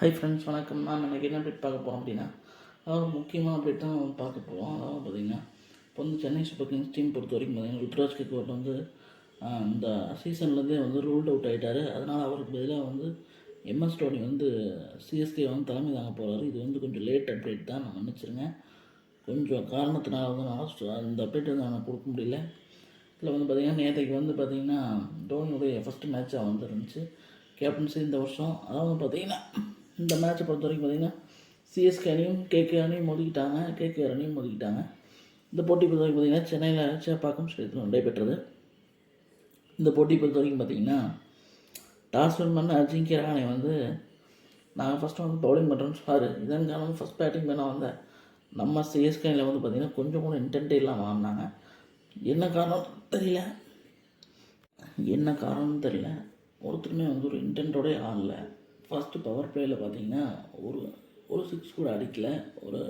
Hi friends வணக்கம். நான் எனக்கு என்ன அப்டேட் பார்க்க போகிறோம் அப்படின்னா அதாவது முக்கியமான அப்டேட் தான் பார்க்க போகிறோம் அதாவது பார்த்திங்கன்னா இப்போ வந்து சென்னை சூப்பர் கிங்ஸ் டீம் பொறுத்த வரைக்கும் பார்த்திங்கன்னா ருத்ராஜ் கெக்வாட் வந்து இந்த சீசன்லேருந்தே வந்து ரூல்ட் அவுட் ஆகிட்டார் அதனால் அவருக்கு பதிலாக வந்து எம்எஸ் டோனி வந்து சிஎஸ்கே வந்து தலைமை தாங்க போகிறாரு இது வந்து கொஞ்சம் லேட் அப்டேட் தான் நான் மன்னிச்சிருங்க கொஞ்சம் காரணத்தினால வந்து நான் இந்த அந்த அப்டேட் வந்து நான் கொடுக்க முடியல. இதில் வந்து பார்த்திங்கன்னா நேற்றைக்கு வந்து பார்த்திங்கன்னா டோனியுடைய ஃபஸ்ட்டு மேட்சாக வந்து இருந்துச்சு. கேப்டன்சி இந்த வருஷம். அதாவது பார்த்திங்கன்னா இந்த மேட்சை பொறுத்த வரைக்கும் பார்த்திங்கன்னா சிஎஸ்கே அணியும் கேகே அணியும் மோதிக்கிட்டாங்க. கேகே அணியும் மோதிக்கிட்டாங்க. இந்த போட்டி பொறுத்த வரைக்கும் பார்த்திங்கன்னா சென்னையில் சேப்பாக்கம் ஸ்டேடியத்தில் நடைபெற்றது. இந்த போட்டி பொறுத்த வரைக்கும் பார்த்திங்கன்னா டாஸ் வின் பண்ண அஜிங்கிய ராணி வந்து நாங்கள் ஃபஸ்ட்டு வந்து பவுலிங் பண்ணுறோம்னு சொன்னார். இதன் காரணம் ஃபஸ்ட் பேட்டிங் பண்ண வந்த நம்ம சிஎஸ்கேல வந்து பார்த்திங்கன்னா கொஞ்சம் கூட இன்டென்ட்டே இல்லாமல் ஆடினாங்க. என்ன காரணம் தெரியல. என்ன காரணம்னு தெரியல. ஒருத்தருமே வந்து ஒரு இன்டென்ட்டோடய ஆடல. ஃபஸ்ட்டு பவர் பிளேயில் பார்த்தீங்கன்னா ஒரு ஒரு சிக்ஸ் கூட அடிக்கல. ஒரு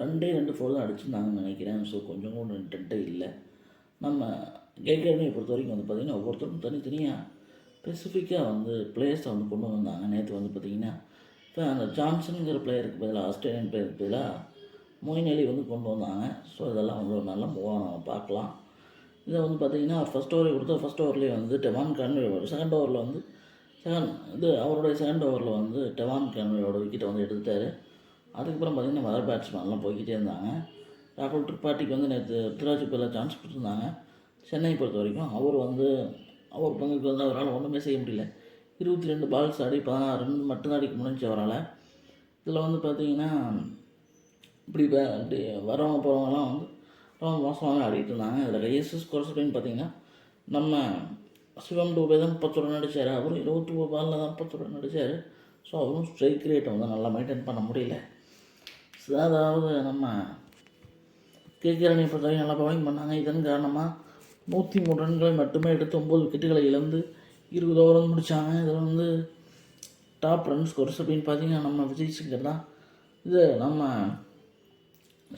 ரெண்டே ரெண்டு ஃபோர் தான் அடிச்சுருந்தாங்கன்னு நினைக்கிறேன். ஸோ கொஞ்சம் கூட இன்டென்ட்டே இல்லை. நம்ம கேகேரணியை பொறுத்த வரைக்கும் வந்து பார்த்திங்கன்னா ஒவ்வொருத்தரும் தனித்தனியாக ஸ்பெசிஃபிக்காக வந்து பிளேயர்ஸை வந்து கொண்டு வந்தாங்க. நேற்று வந்து பார்த்திங்கன்னா இப்போ அந்த ஜான்சனுங்கிற பிளேயருக்கு பதிலாக ஆஸ்திரேலியன் பிளேயருக்கு பதிலாக மொயின் அலி வந்து கொண்டு வந்தாங்க. ஸோ இதெல்லாம் வந்து ஒரு நல்ல முகம் நம்ம பார்க்கலாம். இதை வந்து பார்த்தீங்கன்னா ஃபஸ்ட் ஓவர் கொடுத்தா ஃபஸ்ட் ஓவர்லேயே வந்து டெவான் கன்வே செகண்ட் ஓவரில் வந்து செகண்ட் இது அவருடைய செகண்ட் ஓவரில் வந்து டெவான் கன்வேயோட விக்கெட்டை வந்து எடுத்துட்டாரு. அதுக்கப்புறம் பார்த்தீங்கன்னா வர பேட்ஸ்மேன்லாம் போய்கிட்டே இருந்தாங்க. ராகுல் திரிபாட்டிக்கு வந்து நேற்று ருத்ராஜ் சான்ஸ் கொடுத்துருந்தாங்க. சென்னை பொறுத்த வரைக்கும் அவர் வந்து அவர் பங்குக்கு வந்து அவரால் ஒன்றுமே செய்ய முடியல. இருபத்தி ரெண்டு பால்ஸ் ஆடி பதினாறு ரன் மட்டும்தான் அடிக்க முடிஞ்சு அவரால். இதில் வந்து பார்த்தீங்கன்னா இப்படி இப்படி வரவங்க போகிறவங்கலாம் வந்து ரொம்ப மோசமாக ஆடிட்டு இருந்தாங்க. இதில் ஹையஸ்ட் ஸ்கோர்ஸ் அப்படின்னு பார்த்தீங்கன்னா நம்ம சிவம் டூபே தான் முப்பத்தொரு நடித்தார் அவரும் இருபத்தி ஒரு பாலில் தான் முப்பத்தொரு நடித்தார் ஸோ அவரும் ஸ்ட்ரைக் ரேட்டை வந்து நல்லா மெயின்டைன் பண்ண முடியல. அதாவது நம்ம கேகேரணி பொறுத்தவரைக்கும் நல்லா பவுலிங் பண்ணாங்க. இதன் காரணமாக நூற்றி மூணு ரன்களை மட்டுமே எடுத்து ஒம்பது விக்கெட்டுகளை இழந்து இருபது ஓவர் முடித்தாங்க இதில் வந்து டாப் ரன் ஸ்கோர்ஸ் அப்படின்னு பார்த்தீங்கன்னா நம்ம விஜய் சங்கர் தான். இது நம்ம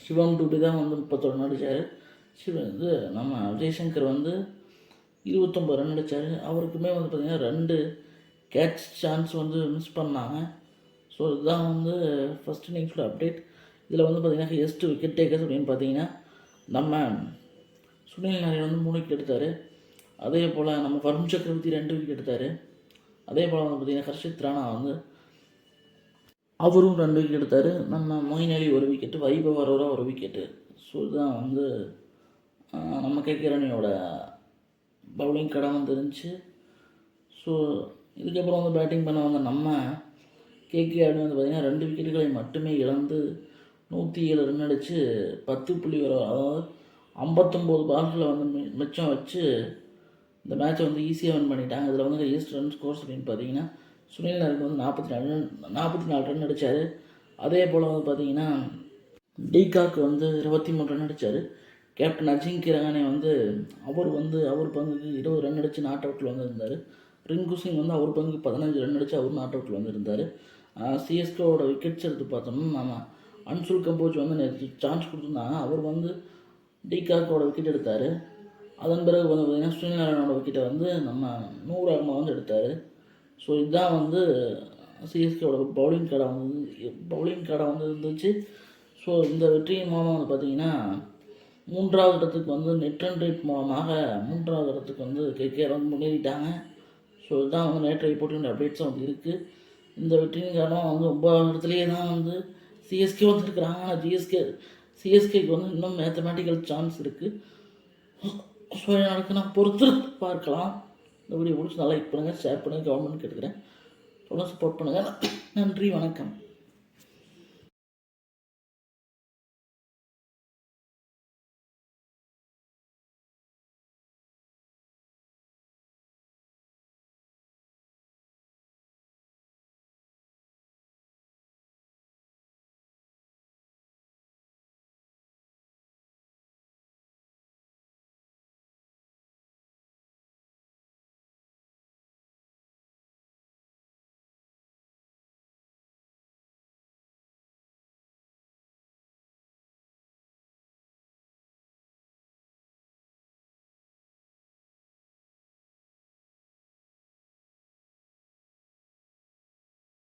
சிவம் டூபி தான் வந்து முப்பத்தொரு நடித்தார் சிவ இது நம்ம விஜய் சங்கர் வந்து இருபத்தொம்பது ரன் அடித்தார் அவருக்குமே வந்து பார்த்திங்கன்னா ரெண்டு கேட்ச் சான்ஸ் வந்து மிஸ் பண்ணாங்க. ஸோ இதுதான் வந்து ஃபஸ்ட் இன்னிங்ஸோட அப்டேட் இதில் வந்து பார்த்திங்கன்னா ஹெஸ்ட் விக்கெட் டேக்கர்ஸ் அப்படின்னு பார்த்தீங்கன்னா நம்ம சுனில் நாயர் வந்து மூணு விக்கெட் எடுத்தார். அதே போல் நம்ம வருண் சக்கரவர்த்தி ரெண்டு விக்கெட் எடுத்தார். அதே போல் வந்து பார்த்திங்கன்னா ஹர்ஷித் ராணா வந்து அவரும் ரெண்டு விக்கெட் எடுத்தார். நம்ம மொயின் அலி ஒரு விக்கெட்டு வைபவ் அரோரா ஒரு விக்கெட்டு ஸோ இதுதான் வந்து நம்ம நம்ம கேட்கிறனியோட பவுலிங் கடை வந்துருந்துச்சு. ஸோ இதுக்கப்புறம் வந்து பேட்டிங் பண்ணவங்க நம்ம கேகே அப்படின்னு வந்து பார்த்திங்கன்னா ரெண்டு விக்கெட்டுகளை மட்டுமே இழந்து நூற்றி ஏழு ரன் அடித்து பத்து புள்ளி வர அதாவது ஐம்பத்தொம்போது பால்களை வந்து மி- மிச்சம் வச்சு இந்த மேட்சை வந்து ஈஸியாக வின் பண்ணிட்டாங்க. இதில் வந்து ஹையஸ்ட் ரன் ஸ்கோர்ஸ் அப்படின்னு பார்த்தீங்கன்னா சுனில் நாருக்கு வந்து நாற்பத்தி நாலு ரன் நாற்பத்தி நாலு ரன் அடித்தார் அதே போல் வந்து பார்த்திங்கன்னா டீகாக் வந்து இருபத்தி மூணு ரன் அடித்தார் கேப்டன் அஜிங்கிய ரஹானே வந்து அவர் வந்து அவர் பங்குக்கு இருபது ரன் அடித்து நாட் அவுட்டில் வந்திருந்தார். ரிங்கு சிங் வந்து அவர் பங்கு பதினஞ்சு ரன் அடித்து அவர் நாட் அவுட்டில் வந்திருந்தார். சிஎஸ்கேவோட விக்கெட்ஸ் எடுத்து பார்த்தோம்னா நம்ம அன்சுல் கம்போஜ் வந்து நேற்று சான்ஸ் கொடுத்துருந்தாங்க. அவர் வந்து டிகாக்கோட விக்கெட் எடுத்தார். அதன் பிறகு வந்து பார்த்திங்கன்னா சுனிநாராயணோட விக்கெட்டை வந்து நம்ம நூறு அகமா வந்து எடுத்தார். ஸோ இதுதான் வந்து சிஎஸ்கேவோட பவுலிங் கடை வந்து பவுலிங் கடை வந்து இருந்துச்சு. ஸோ இந்த வெற்றியின் மூலமாக வந்து பார்த்திங்கன்னா மூன்றாவது இடத்துக்கு வந்து நெட் அண்ட் ரேட் மூலமாக மூன்றாவது இடத்துக்கு வந்து கேகேஆர் வந்து முன்னேறிட்டாங்க. ஸோ இதுதான் வந்து நேற்றைய போட்டியோட அப்டேட்ஸும் வந்து இருக்குது இந்த வெற்றியின் காரணம் வந்து ஒன்பதாவது இடத்துலையே தான் வந்து சிஎஸ்கே வந்துருக்குறாங்க. ஆனால் ஜிஎஸ்கே சிஎஸ்கேக்கு வந்து இன்னும் மேத்தமேட்டிக்கல் சான்ஸ் இருக்குது ஸோ எனக்கு நான் பொறுத்து பார்க்கலாம். இந்த வீடியோ பிடிச்சி நல்லா லைக் பண்ணுங்கள் ஷேர் பண்ணுங்கள் கவர்மெண்ட் கேட்டுக்கிறேன். தொடர்ந்து சப்போர்ட் பண்ணுங்கள் நன்றி வணக்கம்.